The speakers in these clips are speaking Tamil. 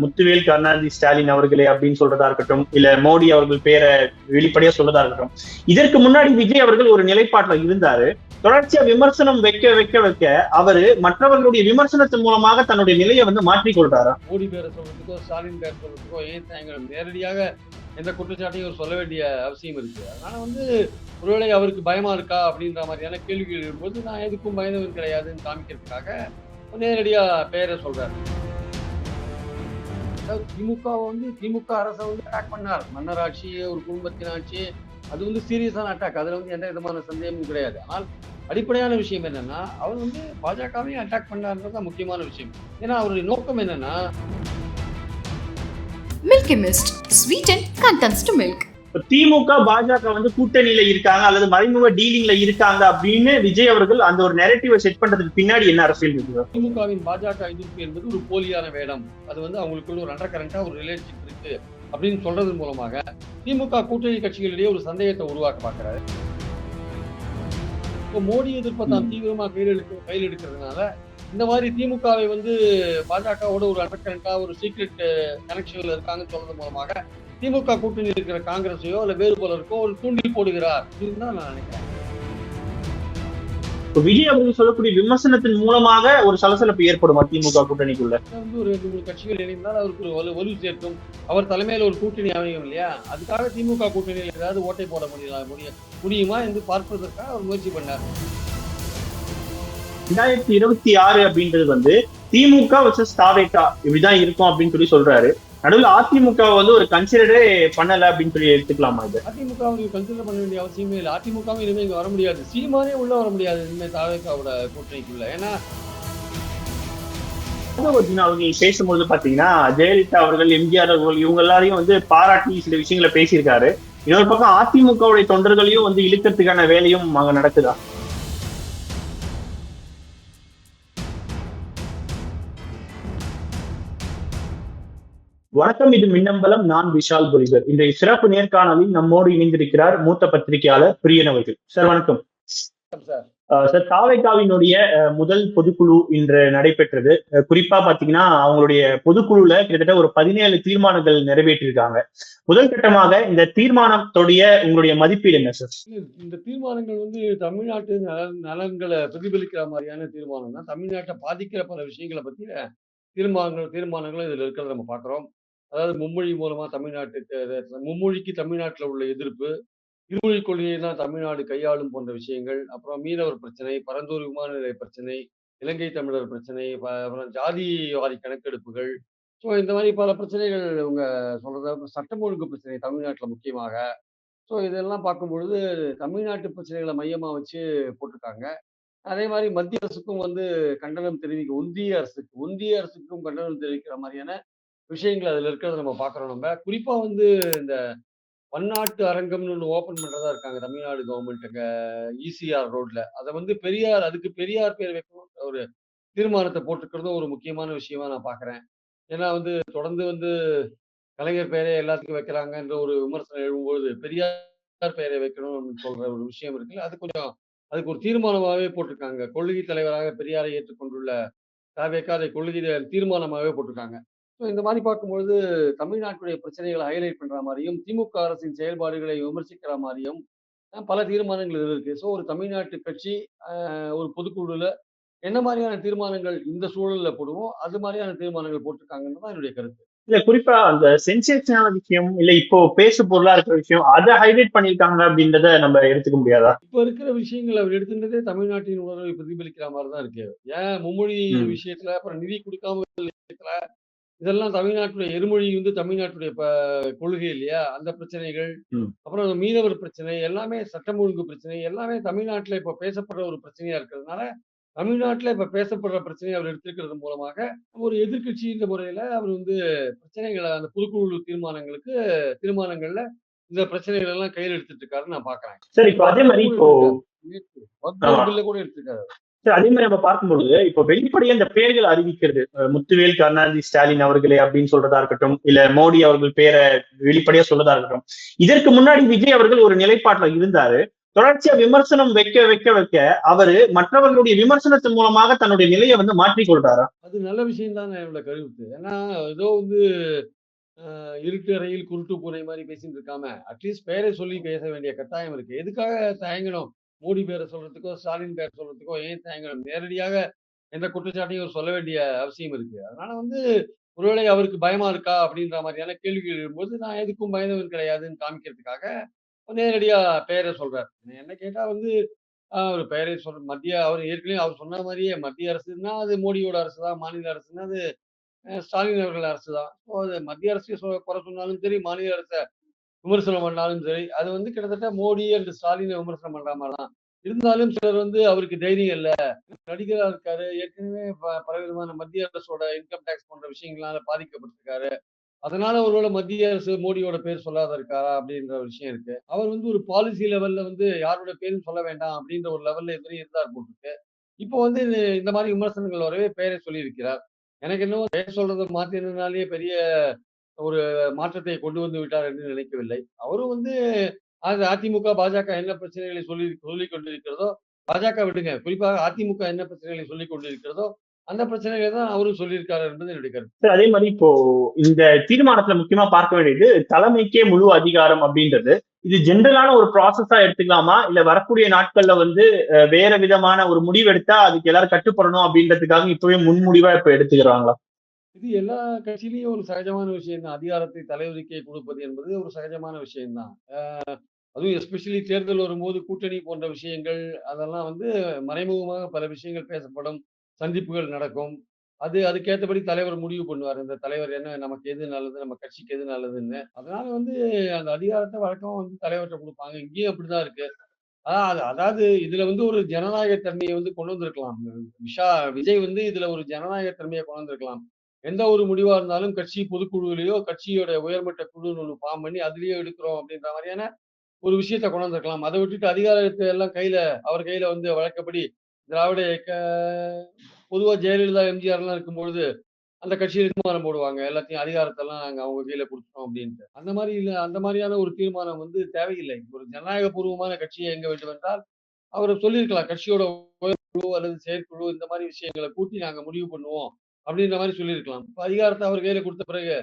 முத்துவேல் கருணாநிதி ஸ்டாலின் அவர்களே அப்படின்னு சொல்றதா இருக்கட்டும் இல்ல மோடி அவர்கள் பேரை வெளிப்படையா சொல்றதா இருக்கட்டும் இதற்கு முன்னாடி விஜய் அவர்கள் ஒரு நிலைப்பாட்டுல இருந்தாரு. தொடர்ச்சியா விமர்சனம் வைக்க வைக்க வைக்க அவரு மற்றவர்களுடைய விமர்சனத்தின் மூலமாக தன்னுடைய நிலையை வந்து மாற்றிக்கொள்றாரா மோடி பேரை சொல்றதுக்கோ ஸ்டாலின் பேர் சொல்றதுக்கோ ஏன் நேரடியாக எந்த குற்றச்சாட்டையும் அவர் சொல்ல வேண்டிய அவசியம் இருக்கு. அதனால வந்து ஒருவேளை அவருக்கு பயமா இருக்கா அப்படின்ற மாதிரியான கேள்விகள் இருக்கும்போது நான் எதுக்கும் பயந்தவன் கிடையாதுன்னு காமிக்கிறதுக்காக நேரடியா பெயரை சொல்றாரு. அதாவது திமுக வந்து திமுக அரசை வந்து அட்டாக் பண்ணார். மன்னர் ஆட்சி ஒரு குடும்பத்தின் ஆட்சி அது வந்து சீரியஸான அட்டாக் அதுல வந்து எந்த விதமான சந்தேகமும் கிடையாது. ஆனால் அடிப்படையான விஷயம் என்னன்னா அவர் வந்து பாஜகவையும் அட்டாக் பண்ணார்ன்றது தான் முக்கியமான விஷயம். ஏன்னா அவருடைய நோக்கம் என்னன்னா Mist sweet and contents to milk இப்ப திமுக பாஜக வந்து கூட்டணியில இருக்காங்க அல்லது மறைமுக டீலிங்ல இருக்காங்க அப்படின்னு விஜய் அவர்கள் அந்த ஒரு நெரட்டிவை செட் பண்றதுக்கு பின்னாடி என்ன அரசியல் இருக்கு திமுகவின் பாஜக எதிர்ப்பு என்பது ஒரு போலியான வேடம். அது வந்து அவங்களுக்குள்ள ஒரு அண்டர் கரண்டா ஒரு ரிலேஷன்ஷிப் இருக்கு அப்படின்னு சொல்றது மூலமாக திமுக கூட்டணி கட்சிகளிடையே ஒரு சந்தேகத்தை உருவாக்க பார்க்கிறாரு. இப்போ மோடி எதிர்ப்பை தான் தீவிரமா கையில் எடுக்க கையில் எடுக்கிறதுனால இந்த மாதிரி திமுகவை வந்து பாஜகவோட ஒரு அண்டர் கரண்டா ஒரு சீக்ரெட் கனெக்ஷன்ல இருக்காங்கன்னு சொல்றது மூலமாக திமுக கூட்டணியில் இருக்கிற காங்கிரஸையோ இல்ல வேறு பலருக்கோ ஒரு தூண்டில் போடுகிறார். அப்படின்னு தான் நான் நினைக்கிறேன். விஜய் அவர்கள் சொல்லக்கூடிய விமர்சனத்தின் மூலமாக ஒரு சலசலப்பு ஏற்படுமா திமுக கூட்டணிக்குள்ள? வந்து ஒரு ரெண்டு மூணு கட்சிகள் இணைந்தால் அவருக்கு ஒரு வலு சேர்க்கும். அவர் தலைமையில ஒரு கூட்டணி அமையும் இல்லையா? அதுக்காக திமுக கூட்டணியில் ஏதாவது ஓட்டை போட முடியல முடிய முடியுமா என்று பார்ப்பதற்காக அவர் முயற்சி பண்ணார். ரெண்டாயிரத்தி இருபத்தி ஆறு அப்படின்றது வந்து திமுக வர்சஸ் தாவேகா இப்படிதான் இருக்கும் அப்படின்னு சொல்லி சொல்றாரு. நடுவில் அதிமுக வந்து ஒரு கன்சிடரே பண்ணல அப்படின்னு சொல்லி எடுத்துக்கலாமா இது? அதிமுக கன்சிடர் பண்ண வேண்டிய அவசியமே இல்லை. அதிமுகவும் இனிமேல் இங்க வர முடியாது. சீமானே உள்ள வர முடியாது இனிமேல் தாவேக்காவோட கூட்டணிக்குள்ள. ஏன்னா அவர்கள் பேசும்போது பாத்தீங்கன்னா ஜெயலலிதா அவர்கள் எம்ஜிஆர் அவர்கள் இவங்க எல்லாரையும் வந்து பாராட்டி சில விஷயங்களை பேசியிருக்காரு. இன்னொரு பக்கம் அதிமுகவுடைய தொண்டர்களையும் வந்து இழுக்கிறதுக்கான வேலையும் அங்க நடக்குதா? வணக்கம் இது மின்னம்பலம். நான் விஷால் புரிதர் இன்றைய சிறப்பு நேர்காணலில் நம்மோடு இணைந்திருக்கிறார் மூத்த பத்திரிகையாளர் பிரியன் அவர்கள். சார் வணக்கம். சார். தாவைக்காவினுடைய முதல் பொதுக்குழு இன்று நடைபெற்றது. குறிப்பா பாத்தீங்கன்னா அவங்களுடைய பொதுக்குழுல கிட்டத்தட்ட ஒரு பதினேழு தீர்மானங்கள் நிறைவேற்றிருக்காங்க. முதல் கட்டமாக இந்த தீர்மானத்துடைய உங்களுடைய மதிப்பீடு என்ன சார்? இந்த தீர்மானங்கள் வந்து தமிழ்நாட்டு நலன் நலன்களை பிரதிபலிக்கிற மாதிரியான தீர்மானம் தான். தமிழ்நாட்டை பாதிக்கிற பல விஷயங்களை பத்தி தீர்மானங்கள் தீர்மானங்களும் இதுல இருக்கிறத நம்ம பார்க்கிறோம். அதாவது மும்மொழி மூலமா தமிழ்நாட்டுக்கு மும்மொழிக்கு தமிழ்நாட்டில் உள்ள எதிர்ப்பு இருமொழி கொள்கையை தான் தமிழ்நாடு கையாளும் போன்ற விஷயங்கள் அப்புறம் மீனவர் பிரச்சனை பரந்தூர் விமான நிலைய பிரச்சனை இலங்கை தமிழர் பிரச்சனை அப்புறம் ஜாதி வாரி கணக்கெடுப்புகள். ஸோ இந்த மாதிரி பல பிரச்சனைகள் இவங்க சொல்றத சட்டம் ஒழுங்கு பிரச்சனை தமிழ்நாட்டில் முக்கியமாக. ஸோ இதெல்லாம் பார்க்கும் பொழுது தமிழ்நாட்டு பிரச்சனைகளை மையமாக வச்சு போட்டிருக்காங்க. அதே மாதிரி மத்திய அரசுக்கும் வந்து கண்டனம் தெரிவிக்க ஒன்றிய அரசுக்கு ஒன்றிய அரசுக்கும் கண்டனம் தெரிவிக்கிற மாதிரியான விஷயங்கள் அதில் இருக்கிறத நம்ம பார்க்குறோம் நம்ம. குறிப்பாக வந்து இந்த பன்னாட்டு அரங்கம்னு ஒன்று ஓப்பன் பண்ணுறதா இருக்காங்க தமிழ்நாடு கவர்மெண்ட்டுங்க இசிஆர் ரோட்ல அதை வந்து பெரியார் அதுக்கு பெரியார் பேர் வைக்கணும். ஒரு தீர்மானத்தை போட்டுக்கிறதும் ஒரு முக்கியமான விஷயமா நான் பார்க்குறேன் ஏன்னா வந்து தொடர்ந்து வந்து கலைஞர் பெயரை எல்லாத்துக்கும் வைக்கிறாங்கன்ற ஒரு விமர்சனம் எழும்பொழுது பெரியார் பெயரை வைக்கணும்னு சொல்ற ஒரு விஷயம் இருக்குல்ல அது கொஞ்சம் அதுக்கு ஒரு தீர்மானமாகவே போட்டிருக்காங்க. கொள்கை தலைவராக பெரியாரை ஏற்றுக்கொண்டுள்ள தாவேக்கா அதை கொள்கை தீர்மானமாகவே போட்டிருக்காங்க. இந்த மாதிரி பார்க்கும்பொழுது தமிழ்நாட்டுடைய பிரச்சனைகளை ஹைலைட் பண்ற மாதிரியும் திமுக அரசின் செயல்பாடுகளை விமர்சிக்கிற மாதிரியும் பல தீர்மானங்கள் இருக்கு. ஸோ ஒரு தமிழ்நாட்டு கட்சி ஒரு பொதுக்குழுல என்ன மாதிரியான தீர்மானங்கள் இந்த சூழல்ல போடுவோம் அது மாதிரியான தீர்மானங்கள் போட்டிருக்காங்கன்னு தான் என்னுடைய கருத்து. இல்ல குறிப்பா அந்த சென்சேஷனான விஷயம் இல்ல இப்போ பேசு பொருளா இருக்கிற விஷயம் அதை ஹைலைட் பண்ணிருக்காங்க அப்படின்றத நம்ம எடுத்துக்க முடியாதா? இப்ப இருக்கிற விஷயங்கள் அவர் எடுத்துட்டதே தமிழ்நாட்டின் உணர்வை பிரதிபலிக்கிற மாதிரி தான் இருக்கு. ஏன் மும்மொழி. விஷயத்துல அப்புறம் நிதி கொடுக்காம இருக்கிற விஷயத்துல இதெல்லாம் தமிழ்நாட்டுடைய எருமொழி வந்து தமிழ்நாட்டுடைய கொள்கை இல்லையா அந்த பிரச்சனைகள். அப்புறம் மீனவர் பிரச்சனை எல்லாமே சட்டம் ஒழுங்கு பிரச்சனை எல்லாமே தமிழ்நாட்டுல இப்ப பேசப்படுற ஒரு பிரச்சனையா இருக்கிறதுனால தமிழ்நாட்டுல இப்ப பேசப்படுற பிரச்சனையை அவர் எடுத்திருக்கிறது மூலமாக ஒரு எதிர்க்கட்சி இந்த முறையில அவர் வந்து பிரச்சனைகளை அந்த பொதுக்குழு தீர்மானங்களுக்கு தீர்மானங்கள்ல இந்த பிரச்சனைகள் எல்லாம் கையில் எடுத்துட்டு இருக்காருன்னு நான் பாக்குறேன் சரி இப்போ அதே மாதிரி இப்போ ஆமா. பில்ல கூட எடுத்திருக்காரு அதே மாதிரி நம்ம பார்க்கும்பொழுது இப்போ வெளிப்படையா இந்த பெயர்கள் அறிவிக்கிறது முத்துவேல் கருணாநிதி ஸ்டாலின் அவர்களே அப்படின்னு சொல்றதா இருக்கட்டும் இல்ல மோடி அவர்கள் பேரை வெளிப்படையா சொல்றதா இருக்கட்டும் இதற்கு முன்னாடி விஜய் அவர்கள் ஒரு நிலைப்பாட்டில் இருந்தாரு. தொடர்ச்சியா விமர்சனம் வைக்க வைக்க வைக்க அவரு மற்றவர்களுடைய விமர்சனத்தின் மூலமாக தன்னுடைய நிலையை வந்து மாற்றிக்கொள்றாரா அது நல்ல விஷயம் தானே என்னோட கருத்து. ஏன்னா ஏதோ வந்து இருட்டு அறையில் குருட்டு பூனை மாதிரி பேசிட்டு இருக்காம அட்லீஸ்ட் பேரை சொல்லி பேச வேண்டிய கட்டாயம் இருக்கு. எதுக்காக தயங்கணும்? மோடி பேரை சொல்றதுக்கோ ஸ்டாலின் பேரை சொல்றதுக்கோ ஏன் தயங்கணும் நேரடியாக எந்த குற்றச்சாட்டையும் சொல்ல வேண்டிய அவசியம் இருக்கு. அதனால வந்து ஒருவேளை அவருக்கு பயமா இருக்கா அப்படின்ற மாதிரியான கேள்விகள் எழும்போது நான் எதுக்கும் பயந்தவன் கிடையாதுன்னு காமிக்கிறதுக்காக நேரடியா பெயரை சொல்றாரு. என்ன கேட்டா வந்து அவர் ஒரு பெயரை சொல் மத்திய அவர் ஏற்கனவே அவர் சொன்ன மாதிரியே மத்திய அரசுன்னா அது மோடியோட அரசு தான் மாநில அரசுன்னா அது ஸ்டாலின் அவர்கள் அரசு தான் ஸோ அது மத்திய அரசு குறை சொன்னாலும் சரி மாநில அரசை விமர்சனம் பண்ணாலும் சரி அது வந்து கிட்டத்தட்ட மோடி அண்ட் ஸ்டாலினை விமர்சனம் பண்ற மாதிரி தான் இருந்தாலும் சிலர் வந்து அவருக்கு தைரியம் இல்லை. நடிகராக இருக்காரு ஏற்கனவே ப- பலவிதமான மத்திய அரசோட இன்கம் டேக்ஸ் போன்ற விஷயங்களால பாதிக்கப்பட்டிருக்காரு. அதனால ஒருவேளை மத்திய அரசு மோடியோட பேர் சொல்லாத இருக்காரா அப்படின்ற ஒரு விஷயம் இருக்கு. அவர் வந்து ஒரு பாலிசி லெவல்ல வந்து யாரோட பேரும் சொல்ல வேண்டாம் அப்படின்ற ஒரு லெவல்ல இதுவரையும் இருந்தார் போட்டுருக்கு. இப்போ வந்து இந்த மாதிரி விமர்சனங்கள் வரவே பெயரை சொல்லியிருக்கிறார். எனக்கு இன்னும் பேர் சொல்றதை மாத்தினாலே பெரிய ஒரு மாற்றத்தை கொண்டு வந்து விட்டார் என்று நினைக்கவில்லை. அவரும் வந்து அது அதிமுக பாஜக என்ன பிரச்சனைகளை சொல்லி சொல்லி கொண்டிருக்கிறதோ பாஜக விடுங்க. குறிப்பாக அதிமுக என்ன பிரச்சனைகளை சொல்லிக் கொண்டிருக்கிறதோ அந்த பிரச்சனைகளை தான் அவரும் சொல்லியிருக்காரு என்பது என்னுடைய கருத்து. அதே மாதிரி இப்போ இந்த தீர்மானத்துல முக்கியமா பார்க்க வேண்டியது தலைமைக்கே முழு அதிகாரம் அப்படின்றது இது ஜென்ரலான ஒரு ப்ராசஸா எடுத்துக்கலாமா? இல்ல வரக்கூடிய நாட்கள்ல வந்து வேற விதமான ஒரு முடிவு எடுத்தா அதுக்கு எல்லாரும் கட்டுப்படணும் அப்படின்றதுக்காக இப்பவே முன்முடிவா இப்ப எடுத்துக்கிறாங்களா? இது எல்லா கட்சியிலையும் ஒரு சகஜமான விஷயம் தான். அதிகாரத்தை தலைவருக்கே கொடுப்பது என்பது ஒரு சகஜமான விஷயம்தான் ஆஹ் அதுவும் எஸ்பெஷலி தேர்தல் வரும்போது கூட்டணி போன்ற விஷயங்கள் அதெல்லாம் வந்து மறைமுகமாக பல விஷயங்கள் பேசப்படும். சந்திப்புகள் நடக்கும். அது அதுக்கேற்றபடி தலைவர் முடிவு பண்ணுவார். இந்த தலைவர் என்ன நமக்கு எது நல்லது நம்ம கட்சிக்கு எது நல்லதுன்னு. அதனால வந்து அந்த அதிகாரத்தை வழக்கமாக வந்து தலைவர்கிட்ட கொடுப்பாங்க. இங்கேயும் அப்படிதான் இருக்கு. அதாவது அது- அதாவது இதுல வந்து ஒரு ஜனநாயக தன்மையை வந்து கொண்டு வந்திருக்கலாம். விஷா விஜய் வந்து இதுல ஒரு ஜனநாயக தன்மையை கொண்டு வந்திருக்கலாம். எந்த ஒரு முடிவா இருந்தாலும் கட்சி பொதுக்குழுவிலேயோ கட்சியோட உயர்மட்ட குழுன்னு ஒன்று ஃபார்ம் பண்ணி அதுலயே எடுக்கிறோம் அப்படின்ற மாதிரியான ஒரு விஷயத்த கொண்டு வந்திருக்கலாம். அதை விட்டுட்டு அதிகாரத்தை எல்லாம் கையில அவர் கையில வந்து வழக்கப்படி திராவிட இயக்க பொதுவா ஜெயலலிதா எம்ஜிஆர் எல்லாம் இருக்கும்பொழுது அந்த கட்சியில் தீர்மானம் போடுவாங்க. எல்லாத்தையும் அதிகாரத்தெல்லாம் நாங்க அவங்க கையில கொடுத்துட்டோம் அப்படின்ட்டு. அந்த மாதிரி இல்லை அந்த மாதிரியான ஒரு தீர்மானம் வந்து தேவையில்லை. ஒரு ஜனநாயக பூர்வமான கட்சியை எங்க வேண்டும் என்றால் அவர் சொல்லியிருக்கலாம். கட்சியோட உயர்குழு அல்லது செயற்குழு இந்த மாதிரி விஷயங்களை கூட்டி நாங்க முடிவு பண்ணுவோம். அப்படின்ற மாதிரி சொல்லியிருக்கலாம். இப்ப அதிகாரத்தை அவர் கையில கொடுத்த பிறகு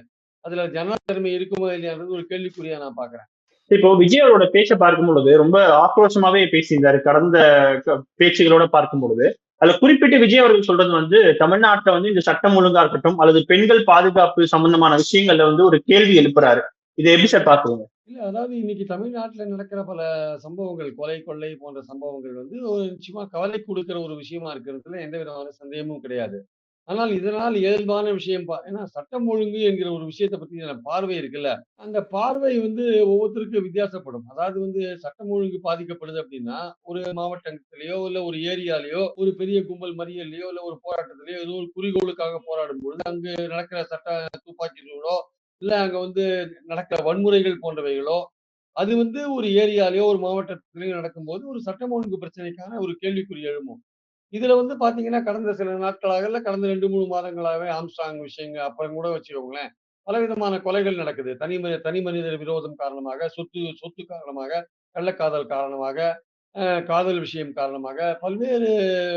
அதுல ஜனநாயக தன்மை இருக்குமா இல்லையான்றது ஒரு கேள்விக்குறியா நான் பாக்குறேன் இப்போ விஜய் அவரோட பேச்சை பார்க்கும் பொழுது ரொம்ப ஆக்ரோஷமாவே பேசியிருந்தாரு கடந்த பேச்சுகளோட பார்க்கும் பொழுது அதுல குறிப்பிட்டு விஜய் அவர்கள் சொல்றது வந்து தமிழ்நாட்டுல வந்து இந்த சட்டம் ஒழுங்கா இருக்கட்டும் அல்லது பெண்கள் பாதுகாப்பு சம்பந்தமான விஷயங்கள்ல வந்து ஒரு கேள்வி எழுப்புறாரு. இதை எப்படி சார் பாக்குறீங்க இல்ல அதாவது இன்னைக்கு தமிழ்நாட்டுல நடக்கிற பல சம்பவங்கள் கொலை கொள்ளை போன்ற சம்பவங்கள் வந்து ஒரு நிச்சயமா கவலை கொடுக்கிற ஒரு விஷயமா இருக்கிறதுல எந்த விதமான சந்தேகமும் கிடையாது. ஆனால் இதனால் இயல்பான விஷயம் பா ஏன்னா சட்டம் ஒழுங்கு என்கிற ஒரு விஷயத்தை பத்தி பார்வை இருக்குல்ல. அந்த பார்வை வந்து ஒவ்வொருத்தருக்கும் வித்தியாசப்படும். அதாவது வந்து சட்டம் ஒழுங்கு பாதிக்கப்படுது அப்படின்னா ஒரு மாவட்டத்திலேயோ இல்ல ஒரு ஏரியாலேயோ ஒரு பெரிய கும்பல் மறியல்லையோ இல்ல ஒரு போராட்டத்திலேயோ ஏதோ ஒரு குறிக்கோளுக்காக போராடும் பொழுது அங்கு நடக்கிற சட்ட துப்பாக்கி சூடோ இல்ல அங்க வந்து நடக்கிற வன்முறைகள் போன்றவைகளோ அது வந்து ஒரு ஏரியாலேயோ ஒரு மாவட்டத்திலேயோ நடக்கும்போது ஒரு சட்டம் ஒழுங்கு பிரச்சனைக்கான ஒரு கேள்விக்குறி எழும்பும். இதுல வந்து பாத்தீங்கன்னா கடந்த சில நாட்களாக இல்ல கடந்த ரெண்டு மூணு மாதங்களாகவே ஆம்ஸ்டாங் விஷயங்கள் அப்புறம் கூட வச்சுக்கோங்களேன் பலவிதமான கொலைகள் நடக்குது. தனி மனித தனி மனிதர் விரோதம் காரணமாக சொத்து சொத்து காரணமாக கள்ளக்காதல் காரணமாக காதல் விஷயம் காரணமாக பல்வேறு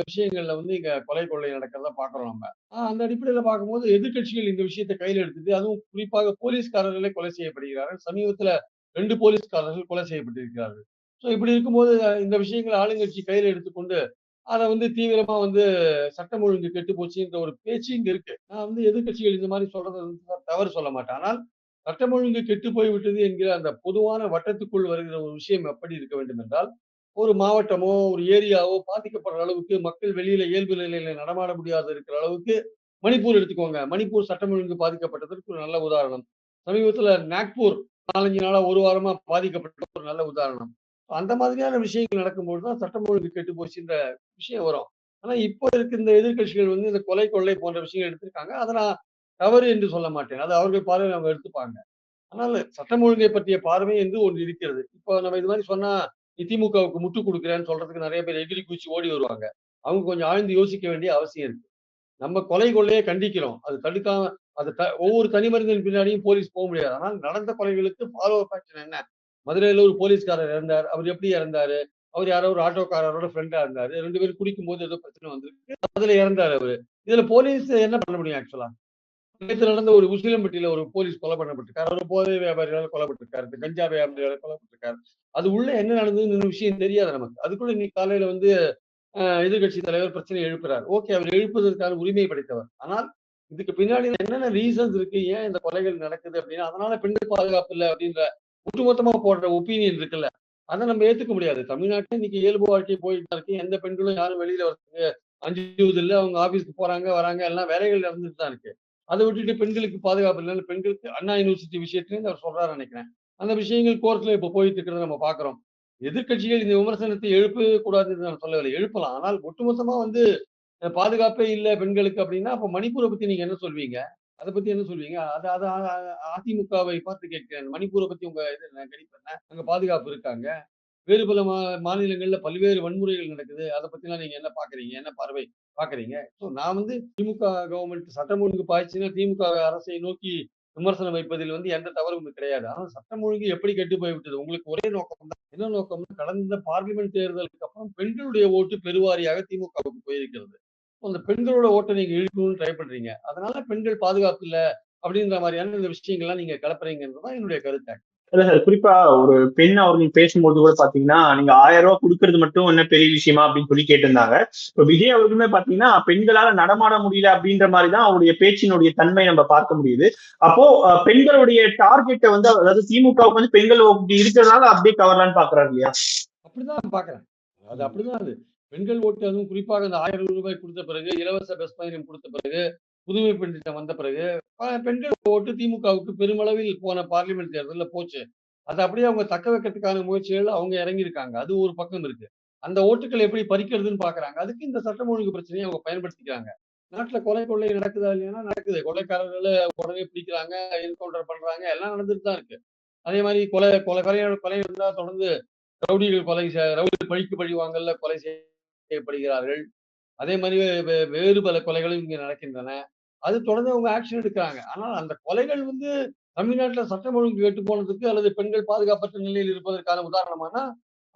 விஷயங்கள்ல வந்து இங்க கொலை கொள்ளை நடக்கிறத பாக்குறோம் நம்ம. அந்த அடிப்படையில பார்க்கும்போது எதிர்க்கட்சிகள் இந்த விஷயத்தை கையில் எடுத்துட்டு அதுவும் குறிப்பாக போலீஸ்காரர்களே கொலை செய்யப்படுகிறார்கள். சமீபத்துல ரெண்டு போலீஸ்காரர்கள் கொலை செய்யப்பட்டிருக்கிறார்கள். ஸோ இப்படி இருக்கும்போது இந்த விஷயங்களை ஆளுங்கட்சி கையில் எடுத்துக்கொண்டு அதை வந்து தீவிரமா வந்து சட்டம் ஒழுங்கு கெட்டு போச்சுன்ற ஒரு பேச்சு இங்க இருக்கு. நான் வந்து எதிர்க்கட்சிகள் இந்த மாதிரி சொல்றது வந்து தவறு சொல்ல மாட்டேன். ஆனால் சட்டம் ஒழுங்கு கெட்டு போய் விட்டது என்கிற அந்த பொதுவான வட்டத்துக்குள் வருகிற ஒரு விஷயம் எப்படி இருக்க வேண்டும் என்றால் ஒரு மாவட்டமோ ஒரு ஏரியாவோ பாதிக்கப்படுற அளவுக்கு மக்கள் வெளியில இயல்பு நிலையில நடமாட முடியாத இருக்கிற அளவுக்கு மணிப்பூர் எடுத்துக்கோங்க. மணிப்பூர் சட்டம் ஒழுங்கு பாதிக்கப்பட்டதற்கு ஒரு நல்ல உதாரணம். சமீபத்துல நாக்பூர் நாலஞ்சு நாளா ஒரு வாரமா பாதிக்கப்பட்ட ஒரு நல்ல உதாரணம். அந்த மாதிரியான விஷயங்கள் நடக்கும்போது தான் சட்டம் ஒழுங்கு கெட்டு போச்சுன்ற விஷயம் வரும். ஆனா இப்போ இருக்க இந்த எதிர்க்கட்சிகள் வந்து இந்த கொலை கொள்ளை போன்ற விஷயங்கள் எடுத்திருக்காங்க. அதை நான் தவறு என்று சொல்ல மாட்டேன். அது அவர்கள் பார்வை அவங்க எடுத்துப்பாங்க. ஆனால் சட்டம் ஒழுங்கை பற்றிய பார்வை என்று ஒன்று இருக்கிறது. இப்போ நம்ம இது மாதிரி சொன்னா திமுகவுக்கு முட்டு கொடுக்குறேன்னு சொல்றதுக்கு நிறைய பேர் எகிரி குச்சி ஓடி வருவாங்க. அவங்க கொஞ்சம் ஆழ்ந்து யோசிக்க வேண்டிய அவசியம் இருக்கு. நம்ம கொலை கொள்ளையை கண்டிக்கிறோம். அது தடுக்காம அது த- ஒவ்வொரு தனி மனிதன் பின்னாடியும் போலீஸ் போக முடியாது. ஆனால் நடந்த கொலைகளுக்கு ஃபாலோ ஆக்ஷன் என்ன? மதுரையில ஒரு போலீஸ்காரர் இறந்தார். அவர் எப்படி இறந்தாரு? அவர் யாரோ ஒரு ஆட்டோக்காரரோட ஃப்ரெண்டா இருந்தாரு. ரெண்டு பேரும் குடிக்கும் போது ஏதோ பிரச்சனை வந்திருக்கு. அதுல இறந்தாரு அவரு. இதுல போலீஸ் என்ன பண்ண முடியும் ஆக்சுவலா நேற்று நடந்த ஒரு உசிலம்பட்டியில ஒரு போலீஸ் கொலை பண்ணப்பட்டிருக்காரு. ஒரு போதை வியாபாரியால கொல்லப்பட்டிருக்காரு. இந்த கஞ்சா வியாபாரியால கொல்லப்பட்டிருக்காரு. அது உள்ள என்ன நடந்ததுன்னு விஷயம் தெரியாது நமக்கு. அதுக்குள்ள இன்னைக்கு காலையில வந்து எதிர்கட்சி எதிர்க்கட்சி தலைவர் பிரச்சனை எழுப்புறாரு. ஓகே அவர் எழுப்புவதற்கான உரிமை படைத்தவர். ஆனால் இதுக்கு பின்னாடி என்னென்ன ரீசன்ஸ் இருக்கு? ஏன் இந்த கொலைகள் நடக்குது அப்படின்னா அதனால பெண்கள் பாதுகாப்பு இல்லை அப்படின்ற ஒட்டுமொத்தமா போடுற ஒப்பீனியன் இருக்குல்ல. அதை நம்ம ஏத்துக்க முடியாது. தமிழ்நாட்டில் இன்னைக்கு இயல்பு வாழ்க்கை போயிட்டு தான் இருக்கு. எந்த பெண்களும் யாரும் வெளியில வரதுக்கு அஞ்சுவது இல்லை அவங்க ஆபீஸ்க்கு போறாங்க வராங்க எல்லாம் வேலைகள் நடந்துட்டு தான் இருக்கு. அதை விட்டுட்டு பெண்களுக்கு பாதுகாப்பு இல்லைன்னு பெண்களுக்கு அண்ணா யூனிவர்சிட்டி விஷயத்துலேருந்து அவர் சொல்றாரு நினைக்கிறேன். அந்த விஷயங்கள் கோர்ட்ல இப்ப போயிட்டு இருக்கிறத நம்ம பாக்குறோம். எதிர்கட்சிகள் இந்த விமர்சனத்தை எழுப்ப கூடாதுன்னு நான் சொல்லவில்லை. எழுப்பலாம். ஆனால் ஒட்டுமொத்தமா வந்து பாதுகாப்பே இல்லை பெண்களுக்கு அப்படின்னா அப்ப மணிப்பூரை பத்தி நீங்க என்ன சொல்வீங்க? அதை பத்தி என்ன சொல்வீங்க? அது அது அதிமுகவை பார்த்து கேட்கிறேன். மணிப்பூரை பத்தி உங்க இது நான் கணிப்பு அங்க பாதுகாப்பு இருக்காங்க. வேறு பல மா மாநிலங்கள்ல பல்வேறு வன்முறைகள் நடக்குது. அதை பத்திலாம் நீங்க என்ன பாக்குறீங்க? என்ன பார்வை பாக்குறீங்க? ஸோ நான் வந்து திமுக கவர்மெண்ட் சட்டம் ஒழுங்கு பாய்ச்சுன்னா திமுக அரசை நோக்கி விமர்சனம் வைப்பதில் வந்து எந்த தவறும் கிடையாது. ஆனால் சட்டம் ஒழுங்கு எப்படி கெட்டு போய்விட்டது உங்களுக்கு ஒரே நோக்கம் தான். என்ன நோக்கம்னா கடந்த பார்லிமெண்ட் தேர்தலுக்கு அப்புறம் பெண்களுடைய ஓட்டு பெருவாரியாக திமுகவுக்கு போயிருக்கிறது. அந்த பெண்களோட ஓட்டை நீங்க இழுக்கணும்னு ட்ரை பண்றீங்க. அதனால பெண்கள் பாதுகாப்பு இல்ல அப்படின்ற மாதிரியான இந்த விஷயங்கள்லாம் நீங்க கலப்புறீங்கன்றதுதான் என்னுடைய கருத்து. இல்ல சார் குறிப்பா ஒரு பெண் அவர்கள் பேசும்போது கூட பாத்தீங்கன்னா நீங்க ஆயிரம் ரூபாய் கொடுக்கறது மட்டும் என்ன பெரிய விஷயமா? அப்படின்னு சொல்லி கேட்டிருந்தாங்க. இப்ப விஜய் அவர்களுமே பாத்தீங்கன்னா பெண்களால நடமாட முடியல அப்படின்ற மாதிரி தான் அவருடைய பேச்சினுடைய தன்மை நம்ம பார்க்க முடியுது. அப்போ பெண்களுடைய டார்கெட்டை வந்து அதாவது திமுகவுக்கு வந்து பெண்கள் இருக்கிறதுனால அப்படியே கவரலான்னு பாக்குறாரு இல்லையா? அப்படிதான் பாக்குறேன். அது அப்படிதான் அது. பெண்கள் ஓட்டு அதுவும் குறிப்பாக அந்த ஆயிரம் ரூபாய் கொடுத்த பிறகு இலவச பஸ் பயணம் கொடுத்த பிறகு புதுமை பெண் திட்டம் வந்த பிறகு பெண்கள் ஓட்டு திமுகவுக்கு பெருமளவில் போன பார்லிமெண்ட் தேர்தலில் போச்சு. அதை அப்படியே அவங்க தக்க வைக்கிறதுக்கான முயற்சிகள் அவங்க இறங்கியிருக்காங்க. அது ஒரு பக்கம் இருக்கு. அந்த ஓட்டுகள் எப்படி பறிக்கிறதுன்னு பாக்குறாங்க. அதுக்கு இந்த சட்டம் ஒழுங்கு பிரச்சனையை அவங்க பயன்படுத்திக்கிறாங்க. நாட்டுல கொலை கொள்ளை நடக்குதா இல்லையானா நடக்குது. கொலைக்காரர்களை உடனே பிடிக்கிறாங்க என்கவுண்டர் பண்றாங்க. எல்லாம் நடந்துட்டு தான் இருக்கு. அதே மாதிரி கொலை கொலை கொலை கொலை இருந்தா தொடர்ந்து ரவுடிகள் கொலை ரவுடி பழிக்கு பழிவாங்கல்ல கொலை செய்ய செய்யப்படுகிறார்கள். அதே மாதிரி வேறு பல கொலைகளும் இங்கே நடக்கின்றன. அது தொடர்ந்து அவங்க ஆக்ஷன் எடுக்கிறாங்க. ஆனால் அந்த கொலைகள் வந்து தமிழ்நாட்டில் சட்டம் ஒழுங்கு கெட்டு போனதுக்கு அல்லது பெண்கள் பாதுகாப்பற்ற நிலையில் இருப்பதற்கான உதாரணமானா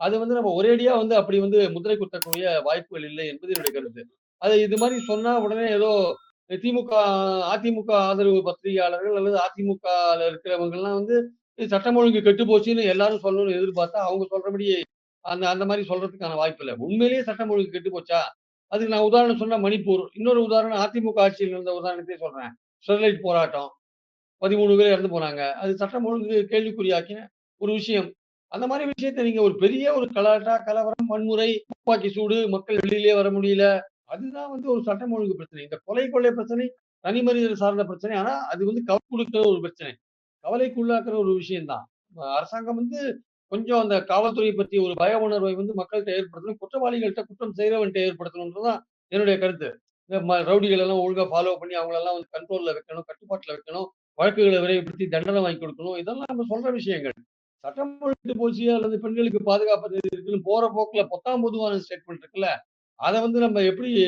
அது வந்து நம்ம ஒரேடியா வந்து அப்படி வந்து முதிரை குத்தக்கூடிய வாய்ப்புகள் இல்லை என்பது என்னுடைய கருத்து. அது இது மாதிரி சொன்னா உடனே ஏதோ திமுக அதிமுக ஆதரவு பத்திரிகையாளர்கள் அல்லது அதிமுக இருக்கிறவங்கலாம் வந்து சட்டம் ஒழுங்கு கெட்டு போச்சுன்னு எல்லாரும் சொல்லணும்னு எதிர்பார்த்தா அவங்க சொல்றபடி அந்த அந்த மாதிரி சொல்றதுக்கான வாய்ப்பு இல்லை. உண்மையிலேயே சட்டம் ஒழுங்கு கெட்டு போச்சா? அதுக்கு நான் உதாரணம் சொன்னா மணிப்பூர். இன்னொரு உதாரணம் அதிமுக ஆட்சியில் இருந்த உதாரணத்தையே சொல்றேன். ஸ்டெர்லைட் போராட்டம். பதிமூணு பேர் இறந்து போனாங்க. அது சட்டம் ஒழுங்கு கேள்விக்குறியாக்கின ஒரு விஷயம். அந்த மாதிரி விஷயத்த நீங்க ஒரு பெரிய ஒரு கலாட்டா கலவரம் வன்முறை துப்பாக்கி சூடு மக்கள் வெளியிலே வர முடியல. அதுதான் வந்து ஒரு சட்டம் ஒழுங்கு பிரச்சனை. இந்த கொலை கொள்ளை பிரச்சனை தனி மனிதர் சார்ந்த பிரச்சனை. ஆனா அது வந்து கவலை கொடுக்கிற ஒரு பிரச்சனை. கவலைக்குள்ளாக்குற ஒரு விஷயம்தான். அரசாங்கம் வந்து கொஞ்சம் அந்த காவல்துறை பற்றி ஒரு பய உணர்வை வந்து மக்கள்கிட்ட ஏற்படுத்தணும் குற்றவாளிகள்கிட்ட குற்றம் செய்கிறவன்கிட்ட ஏற்படுத்தணுன்றதுதான் என்னுடைய கருத்து. இந்த ம- ரவுடிகள் எல்லாம் ஒழுங்காக ஃபாலோ பண்ணி அவங்களெல்லாம் வந்து கண்ட்ரோலில் வைக்கணும் கட்டுப்பாட்டில் வைக்கணும் வழக்குகளை விரைவுபடுத்தி தண்டனை வாங்கி கொடுக்கணும். இதெல்லாம் நம்ம சொல்ற விஷயங்கள். சட்டம் ஒழுங்கு போச்சு அல்லது பெண்களுக்கு பாதுகாப்பு இருக்குன்னு போற போக்கில் பொத்தாம் பொதுவான ஸ்டேட்மெண்ட் இருக்குல்ல? அதை வந்து நம்ம எப்படி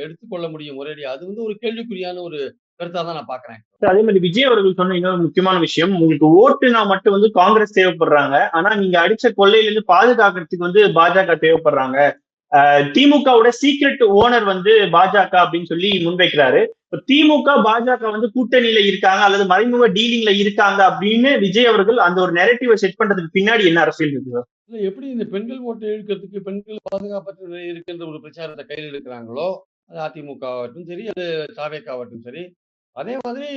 எடுத்துக்கொள்ள முடியும் ஒரேடியா? அது வந்து ஒரு கேள்விக்குறியான ஒரு கருத்தா தான் நான் பாக்குறேன். அதே மாதிரி விஜய் அவர்கள் சொன்ன இன்னொரு முக்கியமான விஷயம் உங்களுக்கு ஓட்டுனா மட்டும் வந்து காங்கிரஸ் தேவைப்படுறாங்க ஆனா நீங்க அடிச்ச கொள்ளையில இருந்து பாதுகாக்கிறதுக்கு வந்து பாஜக தேவைப்படுறாங்க. திமுகவோட சீக்ரெட் ஓனர் வந்து பாஜக அப்படின்னு சொல்லி முன்வைக்கிறாரு. இப்ப திமுக பாஜக வந்து கூட்டணியில இருக்காங்க அல்லது மறைமுக டீலிங்ல இருக்காங்க அப்படின்னு விஜய் அவர்கள் அந்த ஒரு நெரட்டிவை செட் பண்றதுக்கு பின்னாடி என்ன அரசியல் இருக்கு இல்ல எப்படி இந்த பெண்கள் ஓட்டை இழுக்கிறதுக்கு பெண்கள் பாதுகாப்பற்ற நிலை இருக்கின்ற ஒரு பிரச்சாரத்தை கையில் எடுக்கிறாங்களோ அது அதிமுக ஆகட்டும் சரி அது தாவேக்கா ஆகட்டும் சரி அதே மாதிரி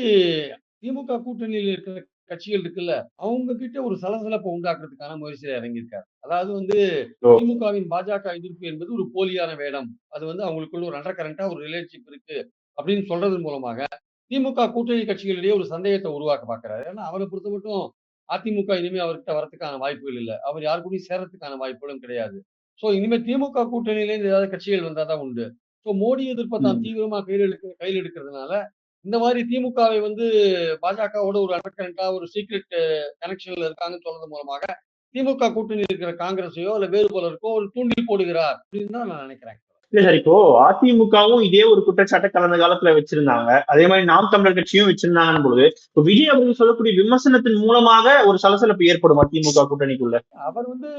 திமுக கூட்டணியில் இருக்கிற கட்சிகள் இருக்குல்ல அவங்க கிட்ட ஒரு சலசலப்பை உண்டாக்குறதுக்கான முயற்சியில இறங்கியிருக்காரு. அதாவது வந்து. திமுகவின் பாஜக எதிர்ப்பு என்பது ஒரு போலியான வேடம். அது வந்து அவங்களுக்குள்ள ஒரு அண்டர் கரண்டா ஒரு ரிலேஷன்ஷிப் இருக்கு அப்படின்னு சொல்றதன் மூலமாக திமுக கூட்டணி கட்சிகளிடையே ஒரு சந்தேகத்தை உருவாக்க பார்க்கிறாரு. ஏன்னா அவரை பொறுத்த மட்டும் அதிமுக இனிமே அவர்கிட்ட வரதுக்கான வாய்ப்புகள் இல்லை. அவர் யாரு கூடயும் சேரத்துக்கான வாய்ப்புகளும் கிடையாது. ஸோ இனிமே திமுக கூட்டணியிலேருந்து ஏதாவது கட்சிகள் வந்தாதான் உண்டு. ஸோ மோடி எதிர்ப்பை தான். தீவிரமா கையில் எடுக்க கையில் எடுக்கிறதுனால இந்த மாதிரி திமுகவை வந்து பாஜகவோட ஒரு அண்டர்கரண்டா ஒரு சீக்ரெட் கனெக்ஷன்ல இருக்காங்கன்னு சொல்றது மூலமாக திமுக கூட்டணியில் இருக்கிற காங்கிரஸையோ இல்ல வேறு பலருக்கோ ஒரு தூண்டில் போடுகிறார் அப்படின்னு தான் நான் நினைக்கிறேன். இல்ல சார் இப்போ அதிமுகவும் இதே ஒரு குற்றச்சாட்டை கடந்த காலத்துல வச்சிருந்தாங்க. அதே மாதிரி நாம் தமிழர் கட்சியும் வச்சிருந்தாங்கன்னு பொழுது இப்போ விஜய் அவர்கள் சொல்லக்கூடிய விமர்சனத்தின் மூலமாக ஒரு சலசலப்பு ஏற்படும் அதிமுக கூட்டணிக்குள்ள. அவர் வந்து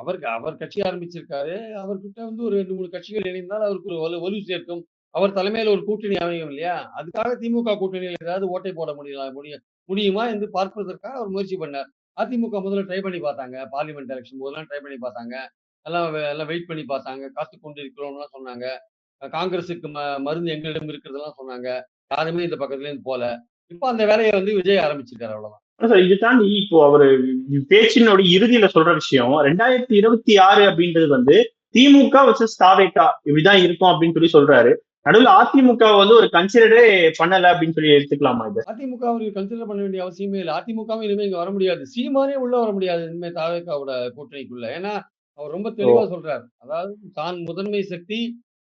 அவருக்கு அவர் கட்சி ஆரம்பிச்சிருக்காரு. அவர்கிட்ட வந்து ஒரு ரெண்டு மூணு கட்சிகள் இணைந்தால் அவருக்கு ஒரு வலு வலு சேர்க்கும். அவர் தலைமையில ஒரு கூட்டணி அமையும் இல்லையா? அதுக்காக திமுக கூட்டணியில் ஏதாவது ஓட்டை போட முடியலாம் முடியும் முடியுமா என்று பார்ப்பதற்காக அவர் முயற்சி பண்ணார். அதிமுக முதல்ல ட்ரை பண்ணி பார்த்தாங்க. பார்லிமெண்ட் எலெக்ஷன் போதெல்லாம் ட்ரை பண்ணி பார்த்தாங்க. எல்லாம் எல்லாம் வெயிட் பண்ணி பார்த்தாங்க. காத்து கொண்டு இருக்கிறோம்லாம் சொன்னாங்க. காங்கிரஸுக்கு ம மருந்து எங்களிடம் இருக்கிறதெல்லாம் சொன்னாங்க. யாருமே இந்த பக்கத்துலேருந்து போல. இப்போ அந்த வேலையை வந்து விஜய் ஆரம்பிச்சிருக்காரு அவ்வளவுதான். சார் இது தாண்டி இப்போ அவரு பேச்சினோட இறுதியில சொல்ற விஷயம் ரெண்டாயிரத்தி இருபத்தி ஆறு அப்படின்றது வந்து திமுக வச்சு தாவேகா இப்படிதான் இருக்கும் அப்படின்னு சொல்லி சொல்றாரு. நடுவுல அதிமுக வந்து ஒரு கன்சிடரே பண்ணல அப்படின்னு சொல்லி எடுத்துக்கலாமா இது? அதிமுக அவருக்கு கன்சிடர் பண்ண வேண்டிய அவசியமே இல்லை. அதிமுகவும் இனிமே இங்க வர முடியாது. சீமானே உள்ள வர முடியாது இனிமே தாவேக்காவோட கூட்டணிக்குள்ள. ஏன்னா அவர் ரொம்ப தெளிவா சொல்றாரு. அதாவது தான் முதன்மை சக்தி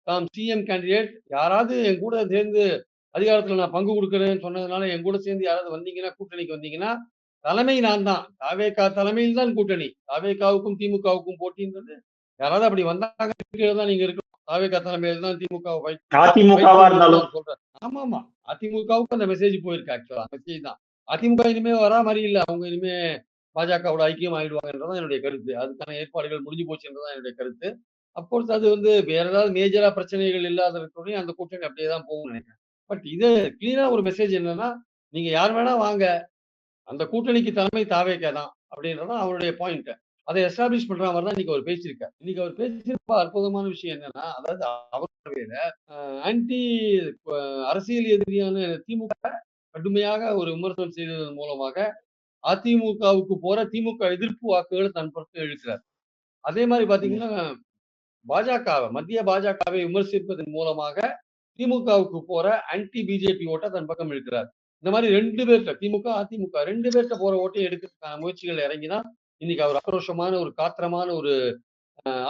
தாம் சிஎம் கேண்டிடேட் யாராவது என் கூட சேர்ந்து அதிகாரத்துல நான் பங்கு கொடுக்குறேன்னு சொன்னதுனால என் கூட சேர்ந்து யாராவது வந்தீங்கன்னா கூட்டணிக்கு வந்தீங்கன்னா தலைமை நான் தான். தாவேக்கா தலைமையில் தான் கூட்டணி. தாவேக்காவுக்கும் திமுகவுக்கும் போட்டின்றது. யாராவது அப்படி வந்தாங்க தான் நீங்க இருக்கணும். தாவேக்கா தலைமையில் தான் திமுக அதிமுகவா இருந்தாலும் ஆமா ஆமா அதிமுகவுக்கு அந்த மெசேஜ் போயிருக்கு ஆக்சுவலா மெசேஜ் தான். அதிமுக இனிமே வரா மாதிரி இல்ல. அவங்க இனிமே பாஜகவோட ஐக்கியம் ஆயிடுவாங்கன்றதான் என்னுடைய கருத்து. அதுக்கான ஏற்பாடுகள் முடிஞ்சு போச்சுன்றதான் என்னுடைய கருத்து. அப்போது அது வந்து வேற ஏதாவது மேஜரா பிரச்சனைகள் இல்லாத இருக்கணும் அந்த கூட்டணி அப்படியே தான் போகும்னு நினைக்கிறேன். பட் இது கிளீனா ஒரு மெசேஜ் என்னன்னா நீங்க யார் வேணா வாங்க. அந்த கூட்டணிக்கு தலைமை தாவேக்கா தான் அப்படின்றதான் அவருடைய பாயிண்ட் அதை எஸ்டாப்ளிஷ் பண்ற மாதிரி தான் இன்னைக்கு அவர் பேசியிருக்காரு. இன்னைக்கு அவர் பேசியிருப்ப அற்புதமான விஷயம் என்னன்னா அதாவது அவருடைய ஆன்டி அரசியல் எதிரியான திமுக கடுமையாக ஒரு விமர்சனம் செய்ததன் மூலமாக அதிமுகவுக்கு போற திமுக எதிர்ப்பு வாக்குகளை தன் பக்கம் இழுக்கிறார். அதே மாதிரி பாத்தீங்கன்னா பாஜகவை மத்திய பாஜகவை விமர்சிப்பதன் மூலமாக திமுகவுக்கு போற ஆன்டி பிஜேபி ஓட்டை தன் பக்கம் இழுக்கிறார். இந்த மாதிரி ரெண்டு பேர்கிட்ட திமுக அதிமுக ரெண்டு பேர்கிட்ட போற ஓட்டையும் எடுக்கிறதுக்கான முயற்சிகள் இறங்கினா இன்னைக்கு அவர் ஆக்ரோஷமான ஒரு காத்திரமான ஒரு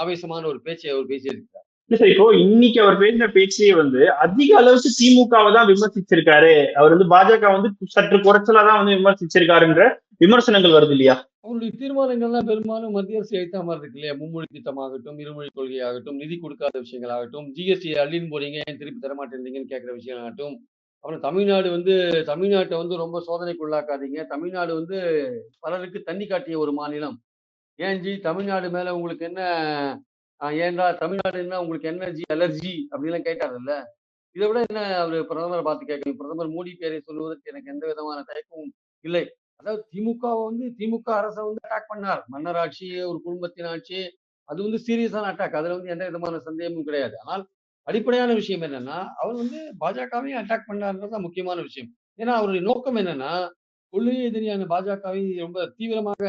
ஆவேசமான ஒரு பேச்சை அவர் பேசியிருக்கிறார். இல்ல சார் இப்போ இன்னைக்கு அவர் பேசின பேச்சே வந்து அதிக அளவுக்கு திமுகவை தான் விமர்சிச்சிருக்காரு. அவர் வந்து பாஜக வந்து சற்று குறைச்சலா தான் வந்து விமர்சிச்சிருக்காருன்ற விமர்சனங்கள் வருது இல்லையா? அவருடைய தீர்மானங்கள்லாம் பெரும்பாலும் மத்திய அரசு எழுத்தா மாதிரி இருக்கு இல்லையா? மும்மொழி திட்டமாகட்டும் இருமொழி கொள்கையாகட்டும் நிதி கொடுக்காத விஷயங்களாகட்டும் ஜிஎஸ்டி அள்ளின்னு போறீங்க ஏன் திருப்பி தர மாட்டேன்றீங்கன்னு கேட்குற விஷயமாகட்டும் அப்புறம் தமிழ்நாடு வந்து தமிழ்நாட்டை வந்து ரொம்ப சோதனைக்குள்ளாக்காதீங்க. தமிழ்நாடு வந்து பலருக்கு தண்ணி காட்டிய ஒரு மாநிலம். ஏன் ஜி? தமிழ்நாடு மேல உங்களுக்கு என்ன ஏன்டா தமிழ்நாடுன்னா உங்களுக்கு என்ன ஜி? அலர்ஜி அப்படின்லாம் கேட்டாருல்ல இதை விட என்ன அவர் பிரதமரை பார்த்து கேட்கணும்? பிரதமர் மோடி பேரை சொல்லுவதற்கு எனக்கு எந்த விதமான தயக்கமும் இல்லை. அதாவது திமுக வந்து திமுக அரசை வந்து அட்டாக் பண்ணார். மன்னர் ஆட்சி ஒரு குடும்பத்தின் ஆட்சி அது வந்து சீரியஸான அட்டாக் அதுல வந்து எந்த விதமான சந்தேகமும் கிடையாது. ஆனால் அடிப்படையான விஷயம் என்னன்னா அவர் வந்து பாஜகவையும் அட்டாக் பண்ணார்ன்றது தான் முக்கியமான விஷயம். ஏன்னா அவருடைய நோக்கம் என்னன்னா கொள்கை எதிரியான பாஜகவை ரொம்ப தீவிரமாக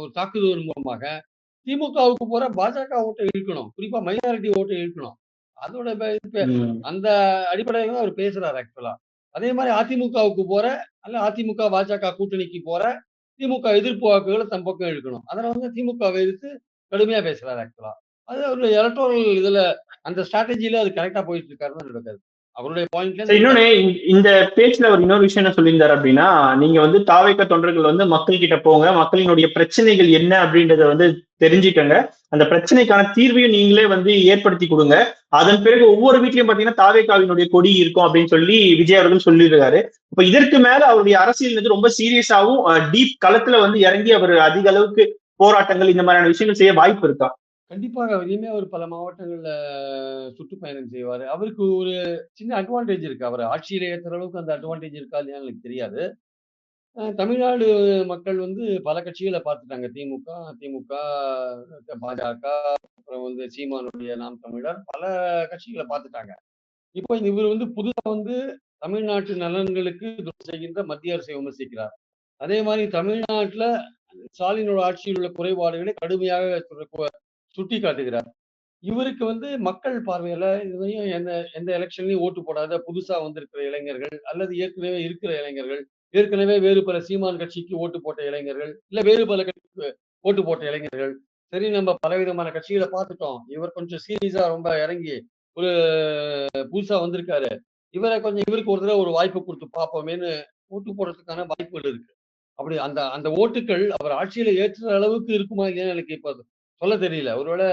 ஒரு தாக்குதல் மூலமாக திமுகவுக்கு போற பாஜக ஓட்டை இழுக்கணும். குறிப்பா மைனாரிட்டி ஓட்டை இழுக்கணும். அதோட அந்த அடிப்படையில அவர் பேசுறாரு ஆக்சுவலா அதே மாதிரி அதிமுகவுக்கு போற அல்ல அதிமுக பாஜக கூட்டணிக்கு போற திமுக எதிர்ப்பு வாக்குகளை தன் பக்கம் இழுக்கணும். அதனால வந்து திமுகவை எதிர்த்து கடுமையா பேசுறாரு ஆக்சுவலா அது அவருடைய எலக்ட்ரல் இதுல அந்த ஸ்ட்ராட்டஜில அது கரெக்டா போயிட்டு இருக்காருன்னு என்னோட அவருடைய பாயிண்ட்ல இன்னொன்னு இந்த- இந்த பேச்சுல அவர் இன்னொரு விஷயம் என்ன சொல்லியிருந்தாரு அப்படின்னா நீங்க வந்து தாவைக்க தொண்டர்கள் வந்து மக்கள் கிட்ட போங்க மக்களினுடைய பிரச்சனைகள் என்ன அப்படின்றத வந்து தெரிஞ்சுக்கங்க. அந்த பிரச்சனைக்கான தீர்வையும் நீங்களே வந்து ஏற்படுத்தி கொடுங்க. அதன் பிறகு ஒவ்வொரு வீட்லயும் பாத்தீங்கன்னா தாவேக்காவினுடைய கொடி இருக்கும் அப்படின்னு சொல்லி விஜய் அவர்கள் சொல்லியிருக்காரு. இப்ப இதற்கு மேல அவருடைய அரசியல் வந்து ரொம்ப சீரியஸாவும் டீப் களத்துல வந்து இறங்கி அவர் அதிக அளவுக்கு போராட்டங்கள் இந்த மாதிரியான விஷயங்கள் செய்ய வாய்ப்பு இருக்கா? கண்டிப்பாக. இனிமே அவர் பல மாவட்டங்கள்ல சுற்றுப்பயணம் செய்வார். அவருக்கு ஒரு சின்ன அட்வான்டேஜ் இருக்கு. அவர் ஆட்சியில ஏற்ற அளவுக்கு அந்த அட்வான்டேஜ் இருக்கா இல்லையான்னு எனக்கு தெரியாது. தமிழ்நாடு மக்கள் வந்து பல கட்சிகளை பார்த்துட்டாங்க. திமுக திமுக பாஜக அப்புறம் வந்து சீமானுடைய நாம் தமிழர் பல கட்சிகளை பார்த்துட்டாங்க. இப்போ இவர் வந்து புதுசா வந்து தமிழ்நாட்டு நலன்களுக்கு துரோகம் செய்கின்ற மத்திய அரசை விமர்சிக்கிறார். அதே மாதிரி தமிழ்நாட்டுல ஸ்டாலினோட ஆட்சியில் உள்ள குறைபாடுகளை கடுமையாக சுட்டி காட்டுகிறார். இவருக்கு வந்து மக்கள் பார்வையில இதுவரையும் எந்த எந்த எலெக்ஷன்லயும் ஓட்டு போடாத புதுசா வந்திருக்கிற இளைஞர்கள் அல்லது ஏற்கனவே இருக்கிற இளைஞர்கள் ஏற்கனவே வேறு பல சீமான் கட்சிக்கு ஓட்டு போட்ட இளைஞர்கள் இல்ல வேறு பல கட்சிக்கு ஓட்டு போட்ட இளைஞர்கள். சரி நம்ம பலவிதமான கட்சிகளை பார்த்துட்டோம். இவர் கொஞ்சம் சீரியஸா ரொம்ப இறங்கி ஒரு புதுசா வந்திருக்காரு. இவரை கொஞ்சம் இவருக்கு ஒரு தடவை ஒரு வாய்ப்பு கொடுத்து பார்ப்போமேன்னு ஓட்டு போடுறதுக்கான வாய்ப்புகள் இருக்கு. அப்படி அந்த அந்த ஓட்டுகள் அவர் ஆட்சியில ஏற்றுற அளவுக்கு இருக்குமா இல்லையான்னு எனக்கு இப்ப சொல்ல தெரியல. ஒருவேளை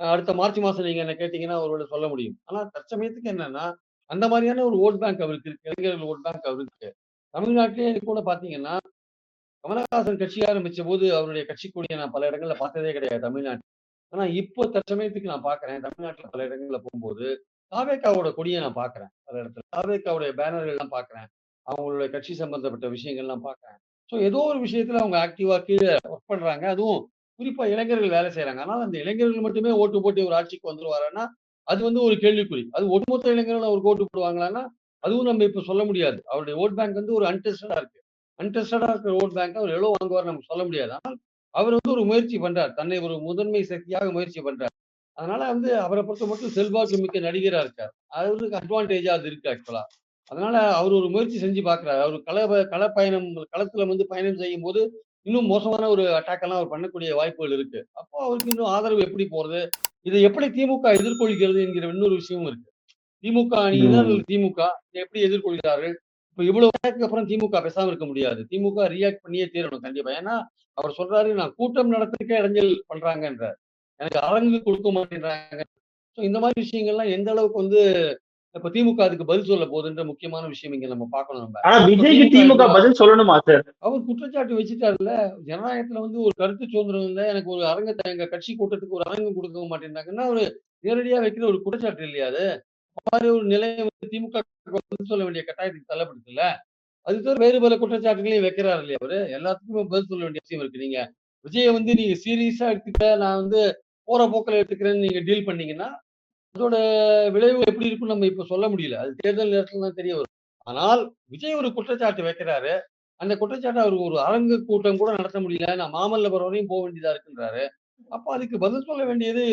அடுத்த மார்ச் மாசம் நீங்க என்ன கேட்டீங்கன்னா ஒருவேளை சொல்ல முடியும். ஆனா தற்சமயத்துக்கு என்னன்னா அந்த மாதிரியான ஒரு ஓட் பேங்க் அவருக்கு இருக்கு. இளைஞர்கள் ஓட் பேங்க் அவருக்கு. இருக்கு தமிழ்நாட்டிலே கூட பாத்தீங்கன்னா கமலஹாசன் கட்சி ஆரம்பிச்ச போது அவருடைய கட்சி கூடிய நான் பல இடங்கள்ல பார்த்ததே கிடையாது தமிழ்நாட்டு ஆனா இப்போ தற்சமயத்துக்கு நான் பாக்குறேன். தமிழ்நாட்டுல பல இடங்கள்ல போகும்போது காவேக்காவோட கொடியை நான் பாக்குறேன் பல இடத்துல. காவேக்காவுடைய பேனர்கள் எல்லாம் பாக்குறேன். அவங்களுடைய கட்சி சம்பந்தப்பட்ட விஷயங்கள்லாம் பாக்குறேன். ஸோ ஏதோ ஒரு விஷயத்துல அவங்க ஆக்டிவா கீழே ஒர்க் பண்றாங்க. அதுவும் குறிப்பா இளைஞர்கள் வேலை செய்யறாங்க ஆனால் அந்த இளைஞர்கள் மட்டுமே ஓட்டு போட்டு ஒரு ஆட்சிக்கு வந்துருவாருன்னா அது வந்து ஒரு கேள்விக்குறி. அது ஒட்டுமொத்த இளைஞர்கள் அவருக்கு ஓட்டு போடுவாங்களான்னா அதுவும் நம்ம இப்ப சொல்ல முடியாது. அவருடைய ஓட் பேங்க் வந்து ஒரு அன்டெஸ்டடா இருக்கு. அன்டெஸ்டடா இருக்கிற ஓட் பேங்க் அவர் எவ்வளவு வாங்குவார் நம்ம சொல்ல முடியாது. ஆனால் அவர் வந்து ஒரு முயற்சி பண்றார். தன்னை ஒரு முதன்மை சக்தியாக முயற்சி பண்றார். அதனால வந்து அவரை பொறுத்த மட்டும் செல்வாக்கு மிக்க நடிகரா இருக்கார். அவருக்கு அட்வான்டேஜா அது இருக்கு ஆக்சுவலா அதனால அவர் ஒரு முயற்சி செஞ்சு பாக்குறாரு. அவர் கள கள பயணம் களத்துல வந்து பயணம் செய்யும் போது இன்னும் மோசமான ஒரு அட்டாக் எல்லாம் அவர் பண்ணக்கூடிய வாய்ப்புகள் இருக்கு. அப்போ அவருக்கு இன்னும் ஆதரவு எப்படி போறது? இதை எப்படி திமுக எதிர்கொள்கிறது என்கிற இன்னொரு விஷயமும் இருக்கு. திமுக அணியினர் ம். திமுக இதை எப்படி எதிர்கொள்கிறார்கள்? இப்ப இவ்வளவு நாளுக்கு அப்புறம் திமுக பேசாம இருக்க முடியாது. திமுக ரியாக்ட் பண்ணியே தீரணும் கண்டிப்பா. ஏன்னா அவர் சொல்றாரு நான் கூட்டம் நடத்துறதுக்கே இடைஞ்சல் பண்றாங்கன்றார். எனக்கு அரங்கு கொடுக்க மாட்டேன்றாங்க. ஸோ இந்த மாதிரி விஷயங்கள்லாம் எந்த அளவுக்கு வந்து இப்ப திமுக அதுக்கு பதில் சொல்ல போகுதுன்ற முக்கியமான விஷயம் இங்க நம்ம பார்க்கணும் நம்ம. ஆனா விஜய்க்கு திமுக பதில் சொல்லணுமா சார்? அவர் குற்றச்சாட்டு வச்சுட்டாருல்ல ஜனநாயகத்துல வந்து ஒரு கருத்து சுதந்திரம் இல்லை எனக்கு ஒரு அரங்கத்தை எங்க கட்சி கூட்டத்துக்கு ஒரு அரங்கம் கொடுக்க மாட்டேன்றாங்கன்னா அவரு நேரடியா வைக்கிற ஒரு குற்றச்சாட்டு இல்லையா அது? மாதிரி ஒரு நிலையை வந்து திமுக பதில் சொல்ல வேண்டிய கட்டாயத்துக்கு தள்ளப்படுதுல்ல அது தவிர வேறு பல குற்றச்சாட்டுகளையும் வைக்கிறாரு இல்லையா அவரு? எல்லாத்துக்குமே பதில் சொல்ல வேண்டிய அவசியம் இருக்கு. நீங்க விஜயை வந்து நீங்க சீரியஸா எடுத்துக்க நான் வந்து போற போக்கில் எடுத்துக்கிறேன்னு நீங்க டீல் பண்ணீங்கன்னா அதோட விளைவு எப்படி இருக்குன்னு நம்ம இப்ப சொல்ல முடியல. அது தேர்தல் நேரத்துல தான் தெரிய வரும். ஆனால் விஜய் ஒரு குற்றச்சாட்டு வைக்கிறாரு. அந்த குற்றச்சாட்டு அவருக்கு ஒரு அரங்கு கூட்டம் கூட நடத்த முடியல. நான் மாமல்லபுரம் வரையும் போக வேண்டியதா இருக்குன்றாரு. அப்போ அதுக்கு பதில் சொல்ல வேண்டியது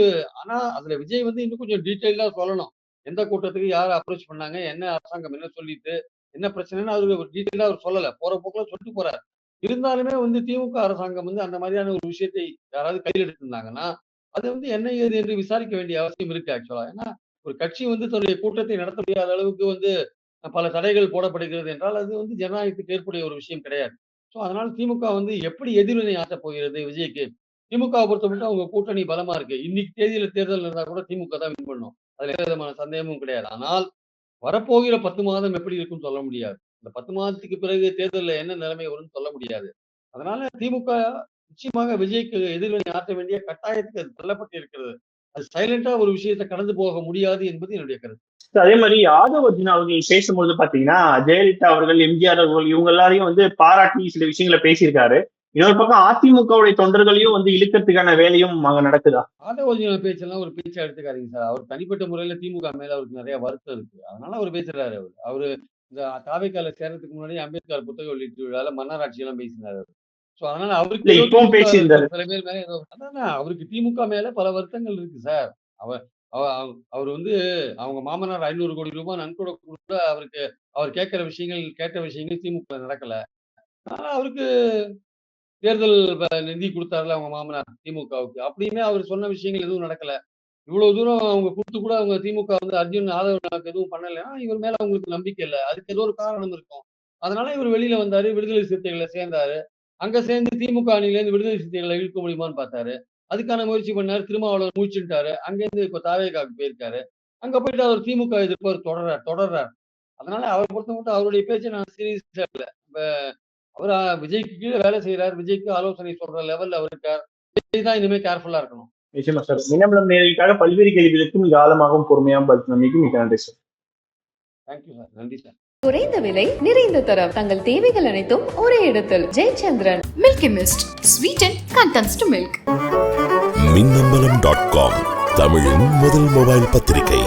ஆனா அதுல விஜய் வந்து இன்னும் கொஞ்சம் டீட்டெயிலா சொல்லணும். எந்த கூட்டத்துக்கு யார் அப்ரோச் பண்ணாங்க என்ன அரசாங்கம் என்ன சொல்லிட்டு என்ன பிரச்சனைன்னு அவரு ஒரு டீட்டெயிலா அவர் சொல்லல. போற போக்குல சொல்லிட்டு போறாரு. இருந்தாலுமே வந்து திமுக அரசாங்கம் வந்து அந்த மாதிரியான ஒரு விஷயத்தை யாராவது கையில் எடுத்திருந்தாங்கன்னா அது வந்து என்ன ஏது என்று விசாரிக்க வேண்டிய அவசியம் இருக்கு ஆக்சுவலா ஏன்னா ஒரு கட்சி வந்து தன்னுடைய கூட்டத்தை நடத்த முடியாத அளவுக்கு வந்து பல தடைகள் போடப்படுகிறது என்றால் அது வந்து ஜனநாயகத்துக்கு ஏற்புடைய ஒரு விஷயம் கிடையாது. ஸோ அதனால திமுக வந்து எப்படி எதிர்வினை ஆசை போகிறது விஜய்க்கு? திமுக பொறுத்த மட்டும் அவங்க கூட்டணி பலமா இருக்கு. இன்னைக்கு தேதியில தேர்தல் இருந்தா கூட திமுக தான் வின் பண்ணும். அதுல எந்த விதமான சந்தேகமும் கிடையாது. ஆனால் வரப்போகிற பத்து மாதம் எப்படி இருக்கும்னு சொல்ல முடியாது. இந்த பத்து மாதத்துக்கு பிறகு தேர்தலில் என்ன நிலைமை வரும்னு சொல்ல முடியாது. அதனால திமுக நிச்சயமாக விஜய்க்கு எதிர்வினை ஆற்ற வேண்டிய கட்டாயத்துக்கு அது தள்ளப்பட்டு இருக்கிறது அது சைலண்டா ஒரு விஷயத்தை கடந்து போக முடியாது என்பது என்னுடைய கருத்து. அதே மாதிரி யாதவ் அர்ஜுன் அவர்கள் பேசும்பொழுது பாத்தீங்கன்னா ஜெயலலிதா அவர்கள் எம்ஜிஆர் அவர்கள் இவங்க எல்லாரையும் வந்து பாராட்டி சில விஷயங்களை பேசியிருக்காரு. இன்னொரு பக்கம் அதிமுகவுடைய தொண்டர்களையும் வந்து இழுக்கிறதுக்கான வேலையும் அங்க நடக்குதா? ஆதவர்ஜுன பேச்செல்லாம் ஒரு பேச்சா எடுத்துக்காதீங்க சார். அவர் தனிப்பட்ட முறையில திமுக மேல அவருக்கு நிறைய வருத்தம் இருக்கு. அதனால அவர் பேசுறாரு அவர். அவரு இந்த தாவைக்கால சேர்றதுக்கு முன்னாடி அம்பேத்கர் புத்தக வெளியீட்டு விழால மன்னராட்சி எல்லாம் பேசினாரு அவர். ஸோ அதனால அவருக்கு இப்பவும் பேசியிருந்தாரு. சில பேர் மேல ஏதோ அவருக்கு திமுக மேல பல வருத்தங்கள் இருக்கு சார். அவர் அவ- அவ- அவர் வந்து அவங்க மாமனார் ஐநூறு கோடி ரூபாய் நன்கொடை கொடுக்க அவருக்கு அவர் கேட்கிற விஷயங்கள் கேட்ட விஷயங்கள் திமுக நடக்கல. ஆனா அவருக்கு தேர்தல் நிதி கொடுத்தாருல அவங்க மாமனார் திமுகவுக்கு. அப்படியுமே அவர் சொன்ன விஷயங்கள் எதுவும் நடக்கல. இவ்வளவு தூரம் அவங்க கொடுத்து கூட அவங்க திமுக வந்து அர்ஜுன் ஆதவனுக்கு எதுவும் பண்ணலைன்னா இவர் மேல அவங்களுக்கு நம்பிக்கை இல்லை. அதுக்கு ஏதோ ஒரு காரணம் இருக்கும். அதனால இவர் வெளியில வந்தாரு விடுதலை சிறுத்தைகளை சேர்ந்தாரு. அங்க சேர்ந்து திமுக அணியில இருந்து விடுதலை சிறுத்தைகளை இழுக்க முடியுமான்னு பார்த்தாரு. அதுக்கான முயற்சி பண்ணாரு. திருமாவளவன் மூச்சுட்டாரு அங்கேருந்து இப்ப தாவேகாவுக்கு போயிருக்காரு. அங்க போயிட்டு அவர் திமுக எதிர்ப்பு அவர் தொடர்றார் தொடர்றார். அதனால அவரை பொறுத்த மட்டும் அவருடைய பேச்சை நான் சீரியஸா இல்லை இப்ப அவர் விஜய்க்கு கீழே வேலை செய்யறாரு விஜய்க்கு ஆலோசனை சொல்ற லெவல்ல அவர் இருக்கார். விஜய் தான் இனிமே கேர்ஃபுல்லா இருக்கணும். நிச்சயமா சார். மின்னம்பலம் நேரடிக்காக பல்வேறு கேள்விகளுக்கு மிக ஆழமாகவும் பொறுமையாகவும் பதில் சொன்னமைக்கு மிக நன்றி சார். தேங்க்யூ சார் நன்றி சார் குறைந்த விலை நிறைந்த தரம் தங்கள் தேவைகள் அனைத்தும் ஒரே இடத்தில் Jayachandran Milky Mist. Sweeten contents to milk. Minnambalam dot com தமிழின் முதல் மொபைல் பத்திரிகை